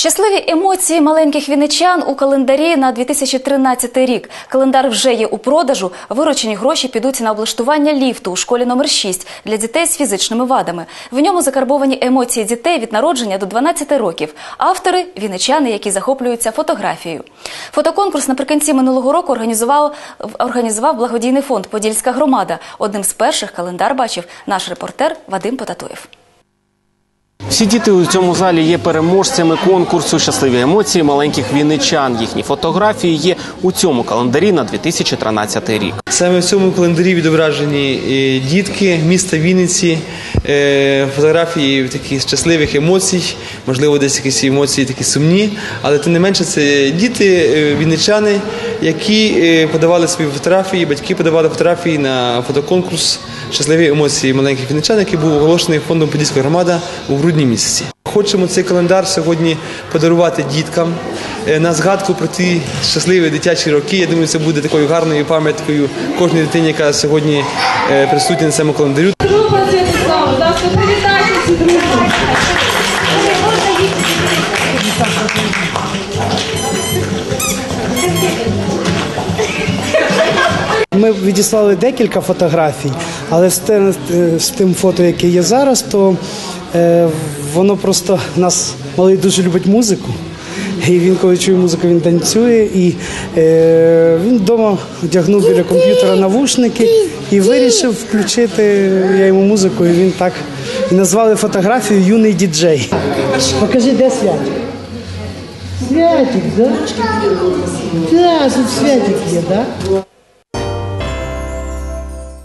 Щасливі емоції маленьких вінничан у календарі на 2013 рік. Календар вже є у продажу. Виручені гроші підуть на облаштування ліфту у школі номер 6 для дітей з фізичними вадами. В ньому закарбовані емоції дітей від народження до 12 років. Автори вінничани, які захоплюються фотографією. Фотоконкурс наприкінці минулого року організував організував благодійний фонд Подільська громада. Одним з перших календар бачив наш репортер Вадим Потатуєв. Всі діти у цьому залі є переможцями конкурсу Щасливі емоції маленьких вінничан. Їхні фотографії є у цьому календарі на 2013 рік. Саме в цьому календарі відображені е, дітки міста Вінниці, е, фотографії таких щасливих емоцій, можливо, десь якісь емоції такі сумні, але тим не менше це діти, е, вінничани, які е, подавали свої фотографії, батьки подавали фотографії на фотоконкурс Щасливі емоції маленьких вінничан, який був оголошений фондом Подільська громада у грудні місяці. Хочемо цей календар сьогодні подарувати діткам е, на згадку про ті щасливі дитячі роки. Я думаю, це буде такою гарною пам'яткою кожній дитині, яка сьогодні е, присутня на цьому календарю. Привітайтеся, друзі. Ми відіслали декілька фотографій, але з тим, фото, яке є зараз, то е, воно просто нас малий дуже любить музику. І він, коли чує музику, він танцює. І е, він вдома одягнув біля комп'ютера навушники і вирішив включити я йому музику. І він так і назвали фотографію Юний діджей. Покажи, де святик. Святик, да? Да, тут святик є, да?